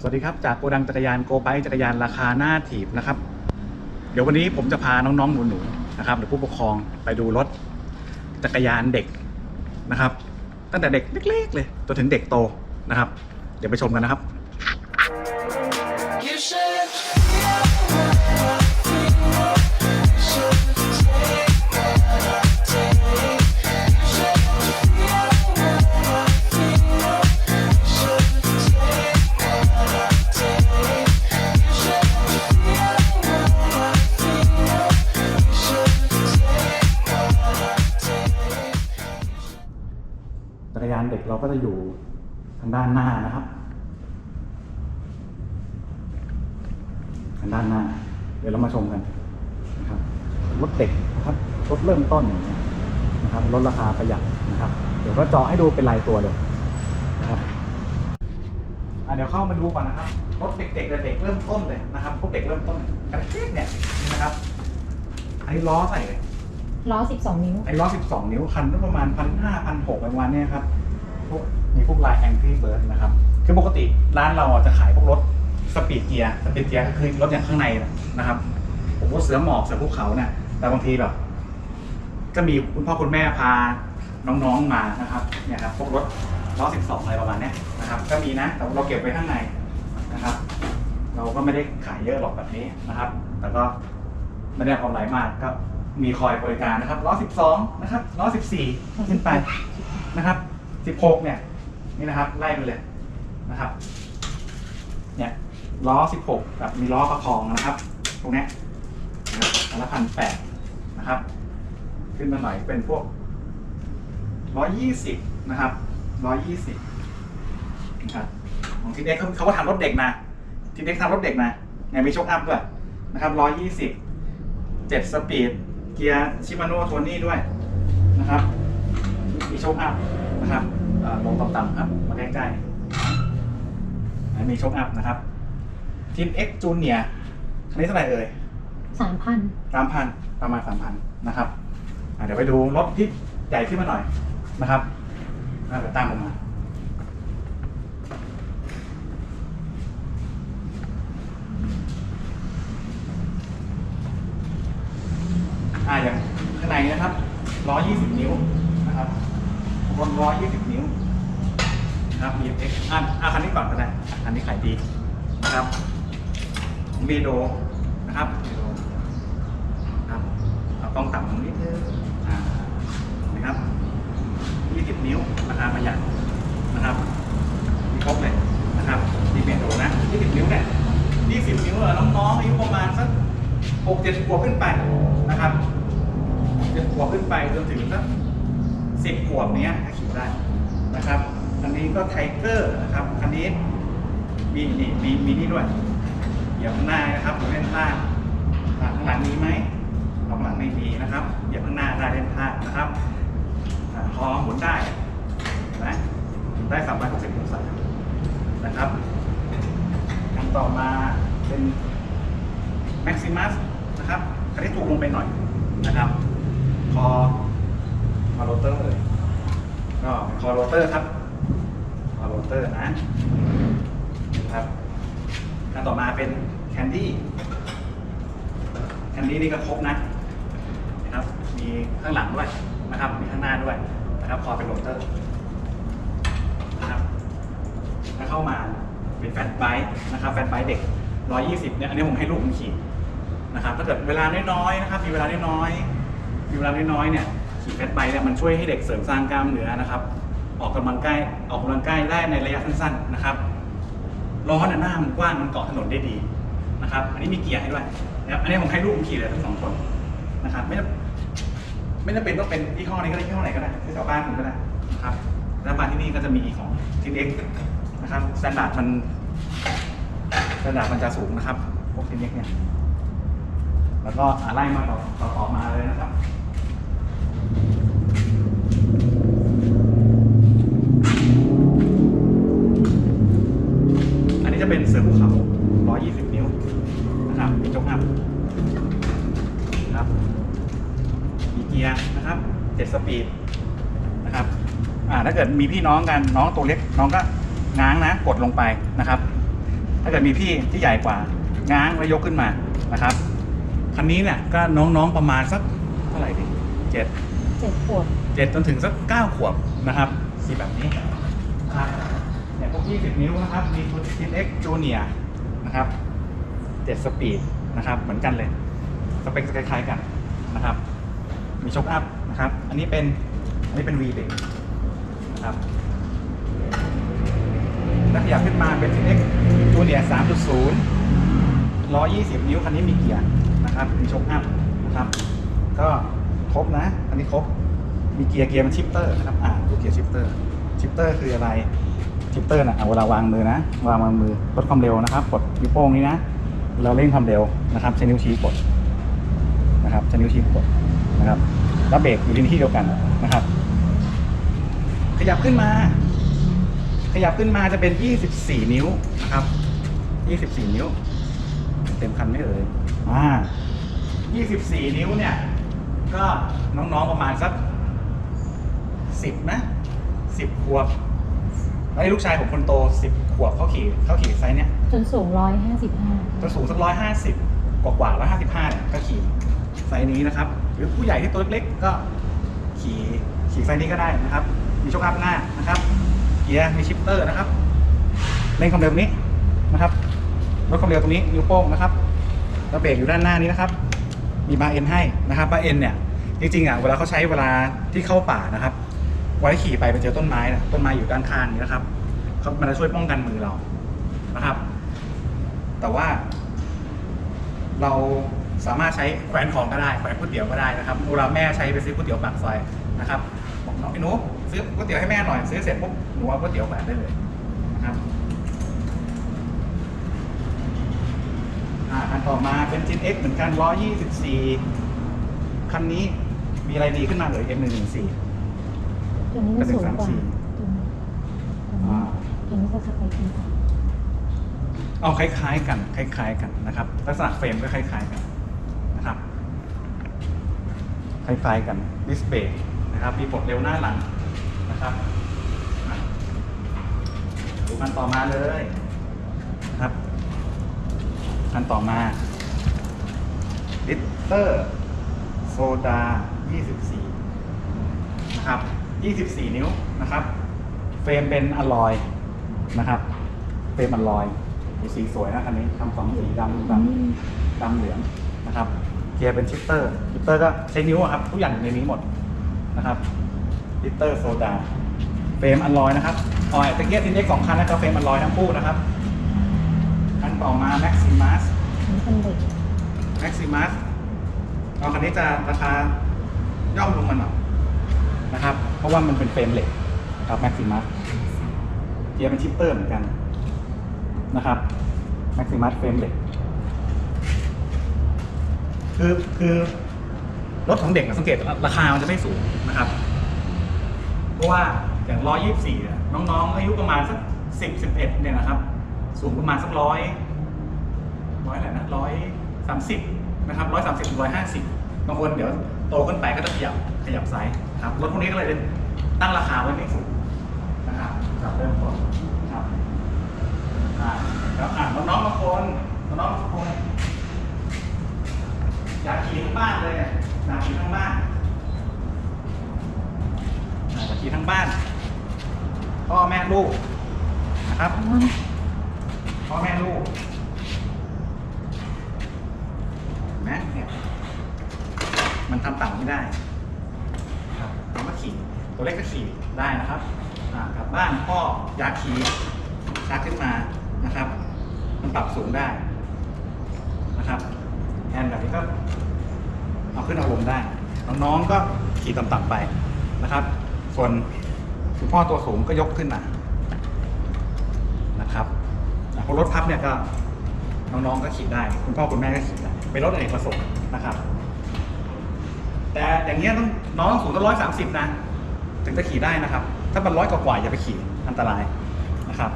สวัสดีครับ จากโกดังจักรยานโกไบจักรยานราคาหน้าถีบนะครับ เดี๋ยววันนี้ผมจะพาน้องๆหนูๆนะครับหรือผู้ปกครองไปดูรถจักรยานเด็กนะครับ ตั้งแต่เด็กเล็กๆเลยจนถึงเด็กโตนะครับ เดี๋ยวไปชมกันนะครับ กเราก็จะอยู่ทางด้านหน้านะครับ ทางด้านหน้า เดี๋ยวเรามาชมกันนะครับรถเด็กนะครับรถเริ่มต้นอย่างเงี้ยนะครับรถราคาประหยัดนะครับ เดี๋ยวก็เจาะให้ดูเป็นรายตัวเลยนะครับอะเดี๋ยวเข้ามาดูก่อนนะครับรถเด็กๆเลยเด็กเริ่มต้นเลยนะครับพวกเด็กเริ่มต้นกระเทียเนี่ยนะครับอันนี้ล้อใส่เลยล้อ 12 นิ้วไอ้ล้อ 12 นิ้วคันก็ประมาณพันห้าพันหกประมาณเนี้ยครับ พวกมีพวกลายแองกี้เบิร์ดนะครับ คือปกติร้านเราอะจะขายพวกรถสปีดเกียร์สปีดเกียร์ก็คือรถอย่างข้างในนะครับผมว่าเสือหมอบเสือภูเขาเนี่ยแต่บางทีแบบก็มีคุณพ่อคุณแม่พาน้องๆมานะครับเนี่ยครับพวกรถล้อ12องอะไรประมาณนี้นะครับ ก็มีนะแต่เราเก็บไว้ข้างในนะครับ เราก็ไม่ได้ขายเยอะหรอกแบบนี้นะครับ แต่ก็ไม่ได้เอากำไรมากก็มีคอยบริการนะครับล้อ12นะครับล้อ14ขึ้นไปนะครับ 16 เนี่ยนี่นะครับไล่ไปเลยนะครับเนี่ยล้อ 16แบบมีล้อประคองนะครับ ตรงเนี้ยอันละพันแปดนะครับ ขึ้นมาหน่อยเป็นพวก 120 นะครับ 120นะครับของทีเด็กเขาเขาก็ทำรถเด็กนะทีเด็กทำรถเด็กนะเนี่ยมีโชคอัพด้วยนะครับ 120 7 สปีด เกียร์ชิมาโน่โทนี่ด้วยนะครับ มีโชคอัพ นะครับเอ่อลงต่ำๆครับมาใกล้ๆอะมีโชคอัพนะครับทีม X Junior คันนี้เท่าไหร่เอ่ย3,000สามพันประมาณสามพันนะครับอะเดี๋ยวไปดูรถที่ใหญ่ขึ้นมาหน่อยนะครับอะเดี๋ยวตามผมมาอ่าอย่างข้างในนะครับ 120 นิ้วนะครั บน120 นิ้วนะครับมี X อะอะคันนี้ก่อนก็ได้ คันนี้ขายดีนะครับ เมโดนะครับเบโดครับเอาต้องต่ำลงนิดนึงอ่านะครับ 20 นิ้วราคาประหยัดนะครับมีครบเลยนะครับที่เบโดนะ 20 นิ้วเนี่ย 20 นิ้วเหรอน้องๆอายุประมาณสัก 6-7ขวบขึ้นไปนะครับ เจ็ดขวบขึ้นไปจนถึงสักสิบขวบเนี้ยถ้าขี่ได้นะครับอันนี้ก็ไทเกอร์นะครับอันนี้มีนี่มีมีนี่ด้วย เหยียบข้างหน้านะครับเหยียบเล่นท่าอ่าข้างหลังมีไหมข้างหลังไม่มีนะครับเหยียบข้างหน้าได้เล่นท่านะครับคอหมุนได้นไหมได้สามร้อยหกสิบองศานะครับอันต่อมาเป็น Maximus นะครับอันนี้ถูกลงไปหน่อยนะครับคอคอโรเตอร์เลยก็คอโรเตอร์ครับคอโรเตอร์นะนะครับ อันต่อมาเป็นแคนดี้แคนดี้นี่ก็ครบนะนะครับ มีข้างหลังด้วยนะครับ มีข้างหน้าด้วยนะครับคอเป็นโรเตอร์นะครับถ้าเข้ามาเป็นแฟนไบค์นะครับแฟนไบค์เด็ก 120เนี่ยอันนี้ผมให้ลูกผมขี่นะครับถ้าเกิดเวลาน้อยๆนะครับ มีเวลาน้อยๆมีเวลาน้อยๆเนี่ยขี่แฟตไบค์เนี่ยมันช่วยให้เด็กเสริมสร้างกล้ามเนื้อนะครับ ออกกำลังกายออกกำลังกายได้ในระยะสั้นๆนะครับ ล้อเนี่ยหน้ามันกว้างมันเกาะถนนได้ดีนะครับ อันนี้มีเกียร์ให้ด้วยนะครับ อันนี้ผมให้ลูกผมขี่เลยทั้งสองคนนะครับ ไม่ไม่จำเป็นต้องเป็นยี่ห้อนี้ก็ได้ยี่ห้อไหนก็ได้ที่ชาวบ้านคุณก็ได้นะครับแล้วมาที่นี่ก็จะมีของทีเอ็กนะครับสแตนดาร์ดมันสแตนดาร์ดมันจะสูงนะครับพวกทีเอ็กเนี่ย แล้วก็ไล่มาต่อต่อมาเลยนะครับ เป็นเสือภูเขา 120 นิ้วนะครับมีจกอัพนะครับ มีเกียร์นะครับ7สปีดนะครับอ่าถ้าเกิดมีพี่น้องกันน้องตัวเล็กน้องก็ง้างนะกดลงไปนะครับ ถ้าเกิดมีพี่ที่ใหญ่กว่าง้างแล้วยกขึ้นมานะครับคันนี้เนี่ยก็น้องๆประมาณสักเท่าไหร่ดีเจ็ดเจ็ดขวบเจ็ดจนถึงสักเก้าขวบนะครับสีแบบนี้นะครับ เนี่ยพวก 20 นิ้วนะครับ มีฟูจินเอ็กจูเนียนะครับเจ็ดสปีดนะครับ เหมือนกันเลย สเปคคล้ายๆกันนะครับ มีช็อคอัพนะครับ อันนี้เป็น อันนี้เป็น V เบรกนะครับถ้าขยับขึ้นมาเป็น 10X Junior 3.0 120 นิ้ว คันนี้มีเกียร์นะครับ มีช็อคอัพนะครับ ก็ครบนะ อันนี้ครบ มีเกียร์เกียร์มันชิปเตอร์นะครับ อ่าดูเกียร์ชิปเตอร์ ชิปเตอร์คืออะไร ชิปเตอร์นะเอาเวลาวางมือนะ วางวางมือลดความเร็วนะครับ กดนิ้วโป้งนี้นะ เราเร่งความเร็วนะครับใช้นิ้วชี้กดนะครับใช้นิ้วชี้กดนะครับแล้วเบรกอยู่ที่ที่เดียวกันนะครับ ขยับขึ้นมา ขยับขึ้นมาจะเป็น 24 นิ้วนะครับ 24 นิ้ว เต็มคันไม่เอ่ยอ่า24 นิ้วเนี่ย ก็น้องๆประมาณสัก 10นะ10ขวบ ไอ้ลูกชายผมคนโต10ขวบเขาขี่เขาขี่ไซส์เนี้ยจนสูงร้อยห้าสิบห้าจะสูงสักร้อยห้าสิบกว่ากว่าร้อยห้าสิบห้าเนี่ยก็ขี่ไซส์นี้นะครับ หรือผู้ใหญ่ที่ตัวเล็กๆก็ขี่ขี่ไซส์นี้ก็ได้นะครับ มีโชคอัพหน้านะครับเกียร์มีชิปเตอร์นะครับเร่งความเร็วตรงนี้นะครับลดความเร็วตรงนี้นิ้วโป้งนะครับแล้วเบรกอยู่ด้านหน้านี้นะครับ มีบาร์เอ็นให้นะครับบาร์เอ็นเนี่ยจริงๆอะเวลาเขาใช้เวลาที่เข้าป่านะครับ ไว้ขี่ไปไปเจอต้นไม้นะต้นไม้อยู่ด้านข้างนี้นะครับเขามันจะช่วยป้องกันมือเรานะครับ แต่ว่า เราสามารถใช้แขวนของก็ได้แขวนก๋วยเตี๋ยวก็ได้นะครับเวลาแม่ใช้ไปซื้อก๋วยเตี๋ยวปากซอยนะครับบอกน้องไอ้หนูซื้อก๋วยเตี๋ยวให้แม่หน่อยซื้อเสร็จปุ๊บหนูเอาก๋วยเตี๋ยวแขวนได้เลยนะครับคันต่อมาเป็น Gen X เหมือนกัน124 คันนี้มีอะไรดีขึ้นมาเหรื อ M114 ตัวนี้ก็สูงกว่าเป็นตัวนี้อ่าตัวนี้ก็สเปคดีกว่าเอาคล้าย ๆ กันคล้าย ๆ กันนะครับ ลักษณะเฟรมก็คล้าย ๆ กันนะครับ คล้าย ๆ กันดิสเบรกนะครับ มีปลดเร็วหน้าหลังนะครับอะดูคันต่อมาเลยนะครับคันต่อมา ลิตเตอร์ โซดา 24 นะครับ 24 นิ้วนะครับ เฟรมเป็นอลลอยนะครับ เฟรมอลลอยมีสีสวยนะคันนี้ทำสองสีดำดำดำเหลืองนะครับ เกียร์เป็นชิปเตอร์ชิปเตอร์ก็ใช้นิ้วอะครับ ทุกอย่างอยู่ในนี้หมดนะครับชิปเตอร์โซดา เฟรมอลลอยนะครับออยตะเกียบทีเล็กสองคันนะครับเฟรมอลลอยทั้งคู่นะครับคันต่อมา Maximus อันนี้เป็นเด็ก Maximus เอาคันนี้จะราคาย่อมลงมาหน่อย นะครับ เพราะว่ามันเป็นเฟรมเหล็กครับ Maximus เกียร์เป็นชิปเตอร์เหมือนกันนะครับ Maximus เฟรมเหล็กคือคือรถของเด็กนะสังเกตราคามันจะไม่สูงนะครับ เพราะว่าอย่างร้อยยี่สี่น้องๆ อายุประมาณสักสิบสิบเอ็ดเนี่ยนะครับ สูงประมาณสักร้อยร้อยอะไรนะร้อยสามสิบนะครับร้อยสามสิบร้อยห้าสิบบางคนเดี๋ยวโตขึ้นไปก็จะขยับขยับไซส์ ครับรถพวกนี้ก็เลยเป็นตั้งราคาไว้ไม่สูงนะครับจากเริ่มต้นครับอ่าแล้วอ่าน้องๆบางคนน้องๆบางคนอยากขี่ทั้งบ้านเลยอยากขี่ทั้งบ้านอยากขี่ทั้งบ้านพ่อแม่ลูกนะครับพ่อแม่ลูกนไหมเนี่ยมันทำต่ำไม่ได้ ตัวเล็กก็ขี่ได้นะครับกลับบ้านพ่ออยากขี่ชักขึ้นมานะครับ มันปรับสูงได้นะครับแอนแบบนี้ก็เอาขึ้นเอาลงได้ น้องๆก็ขี่ต่ำๆไปนะครับ ส่วนคุณพ่อตัวสูงก็ยกขึ้นมานะครับพวกรถพับเนี่ยก็น้องๆก็ขี่ได้ คุณพ่อคุณแม่ก็ขี่ได้เป็นรถอเนกประสงค์นะครับ แต่อย่างเงี้ยต้องน้องสูงตั้งร้อยสามสิบนะ ถึงจะขี่ได้นะครับ ถ้ามันร้อยกว่าๆอย่าไปขี่อันตรายนะครับ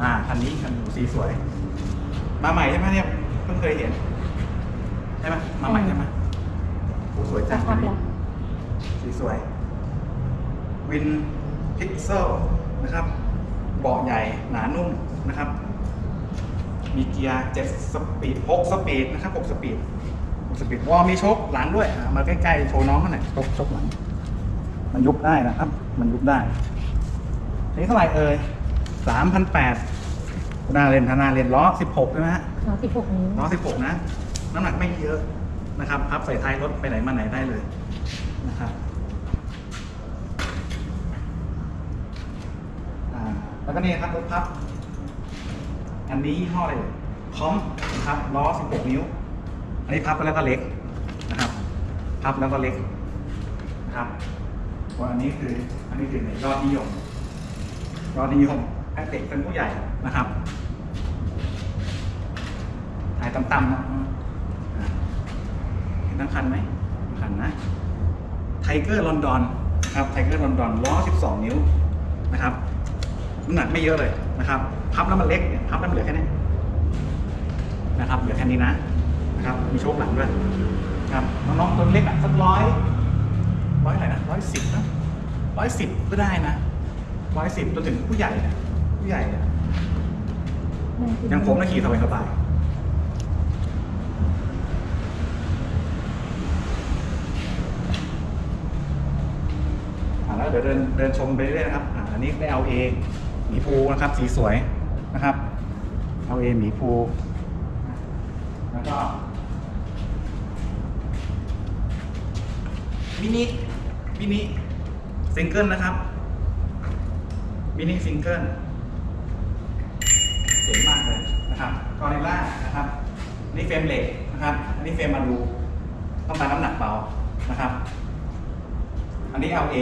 อ่าคันนี้คันสีสวย มาใหม่ใช่ไหมเนี่ยเพิ่งเคยเห็นใช่ไหมมาใหม่ใช่ไหมโอ้สวยจัจะงพัคับนนี้แล้วสีสวยวินพิกเซลนะครับเบาะใหญ่หนานุ่มนะครับ มีเกียร์เจ็ดสปีดหกสปีดนะครับหกสปีดหกสปีดวอลมีโชคหลังด้วยอะมาใกล้ๆโชว์น้องเขาหน่อยโชคโชคหลัง มันยุบได้นะครับ มันยุบได้อันนี้เท่าไหร่เอ่ยสามพันแปดหน้าเลนทนาเลนล้อสิบหกใช่ไหมฮะล้อสิบหกนิ้วล้อสิบหกนะ น้ำหนักไม่เยอะนะครับพับใส่ท้ายรถไปไหนมาไหนได้เลยนะครับอ่าแล้วก็นี่ครับรถพับ อันนี้ยี่ห้ออะไรเลยคอมนะครับล้อ 16 นิ้ว อันนี้พับแล้วก็เล็กนะครับ พับแล้วก็เล็กนะครับ เพราอันนี้คืออันนี้คือในยอดนิยม ยอดนิยมให้เด็กเป็นผู้ใหญ่นะครับถ่ายต่ำๆนะเห็นทั้งคันไหมทั้งคันนะไทเกอร์ลอนดอนนะครับไทเกอร์ลอนดอนล้อ 12 นิ้วนะครับน้ำหนักไม่เยอะเลยนะครับ พับแล้วมันเล็กเนี่ยพับแล้วมันเหลือแค่นี้นะครับเหลือแค่นี้นะนะครับมีโชคหลังด้วยนะครับน้องๆตัวเล็กอะสักร้อย ร้อยอะไรนะร้อยสิบนะร้อยสิบก็ได้นะร้อยสิบจนถึงผู้ใหญ่เนี่ยผู้ใหญ่เนี่ยยังผมนะขี่สบายสบายๆอ่าแล้วเดี๋ยวเดินเดินชมไปเรื่อยๆนะครับอ่าอันนี้ได้เอาเอหมีภูนะครับ สีสวยนะครับเอาเอหมีภูแล้วก็มินิ มินิซิงเกิลนะครับมินิซิงเกิลเจ๋งมากเลยนะครับกอริล่านะครับนี่เฟรมเหล็กนะครับอันนี้เฟรมมาดูต้องการน้ำหนักเบานะครับ อันนี้ LA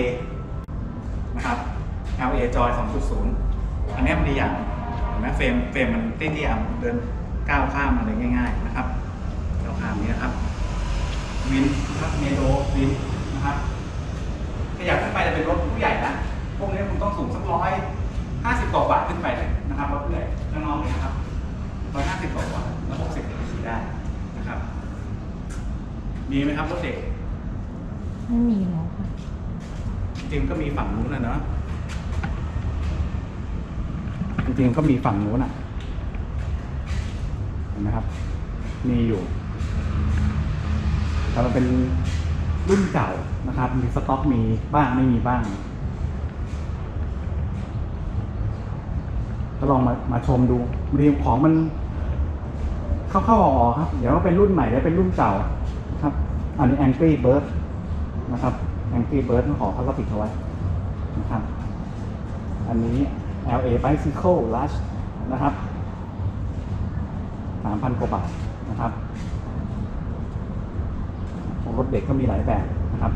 นะครับ LA จอย 2.0 อันนี้มันดีอย่างเห็นไหมเฟรมเฟรมมันเตี้ยๆเดินก้าวข้ามอะไรง่าย ๆ นะครับก้าวข้ามนี้นะครับวินนะครับเมโดวิน ขยับขึ้นไปจะเป็นรถผู้ใหญ่นะพวกนี้คุณต้องสูงสักร้อยห้าสิบกว่าบาทขึ้นไปเลยนะครับรถผู้ใหญ่ข้างนอกเลยนะครับร้อยห้าสิบกว่าบาทแล้วหกสิบขี่ได้นะครับ มีไหมครับรถเด็กไม่มีแล้วค่ะจริงๆก็มีฝั่งนู้นนะเนาะจริงๆก็มีฝั่งนู้นอะเห็นไหมครับ มีอยู่แต่มันเป็น รุ่นเก่านะครับ มีสต็อกมีบ้างไม่มีบ้าง ก็ลองมามาชมดูบางทีของมันเข้าๆออกๆครับ เดี๋ยวก็เป็นรุ่นใหม่แล้วเป็นรุ่นเก่านะครับ อันนี้ Angry Bird นะครับ Angry Bird ขอเขาก็ติดเอาไว้นะครับ อันนี้ LA Bicycle Rush นะครับ 3,000 กว่าบาทนะครับ ของรถเด็กก็มีหลายแบบนะครับ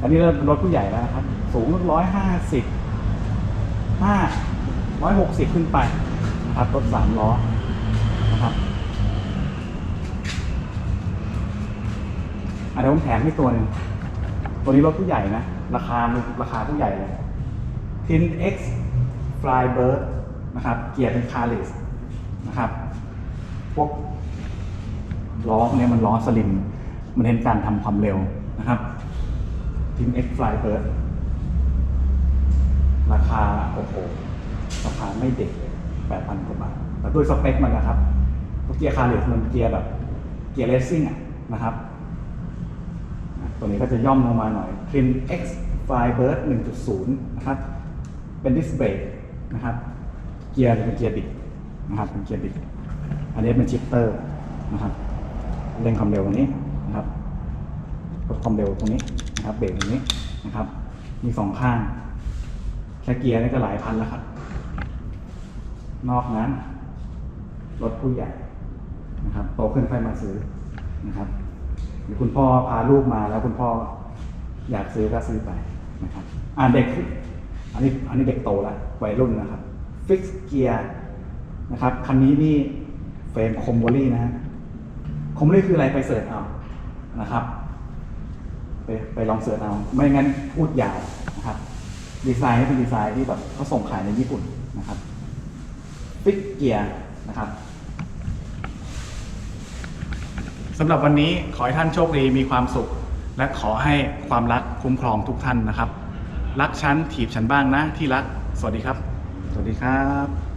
อันนี้เริ่มเป็นรถผู้ใหญ่แล้วนะครับ สูงร้อยห้าสิบห้าร้อยหกสิบขึ้นไปนะครับรถสามล้อนะครับอันนี้ผมแถมให้ตัวหนึ่งตัวนี้รถผู้ใหญ่นะ ราคาราคาผู้ใหญ่เลย Tin X Flybird นะครับ เกียร์เป็นคาร์เลสนะครับ พวกล้อพวกนี้มันล้อสลิม มันเน้นการทำความเร็วนะครับ Tin X Flybird ราคาโอ้โหราคาไม่เด็กเลย8,000กว่าบาทแต่ด้วยสเปคมันนะครับเกียร์คาร์เลสมันเกียร์แบบเกียร์เลสซิ่งอะนะครับตัวนี้ก็จะย่อมลงมาหน่อย Trim X Flybird 1.0 นะครับ เป็นดิสเบรกนะครับ เกียร์เป็นเกียร์บิดนะครับ เป็นเกียร์บิด อันนี้เป็นชิปเตอร์นะครับ เร่งความเร็วตรงนี้ ลดความเร็วตรงนี้นะครับ เบรกตรงนี้นะครับ มีสองข้างแค่เกียร์นี่ก็หลายพันแล้วครับ นอกนั้นรถผู้ใหญ่นะครับโตขึ้นค่อยมาซื้อนะครับหรือคุณพ่อพาลูกมาแล้วคุณพ่ออยากซื้อก็ซื้อไปนะครับอ่าเด็กอันนี้อันนี้เด็กโตล้ววัยรุ่นนะครับฟิกเกียร์นะครับคันนี้นี่เฟรมคอมโบลี่นะฮะคอมโบลี่คืออะไรไปเสิร์ชเอานะครับ ไปไปลองเสิร์ชเอาไม่งั้นพูดยาวนะครับ ดีไซน์ให้เป็นดีไซน์ที่แบบเขาส่งขายในญี่ปุ่นนะครับฟิกเกียร์นะครับสำหรับวันนี้ขอให้ท่านโชคดีมีความสุข และขอให้ความรักคุ้มครองทุกท่านนะครับ รักฉันถีบฉันบ้างนะที่รัก สวัสดีครับ สวัสดีครับ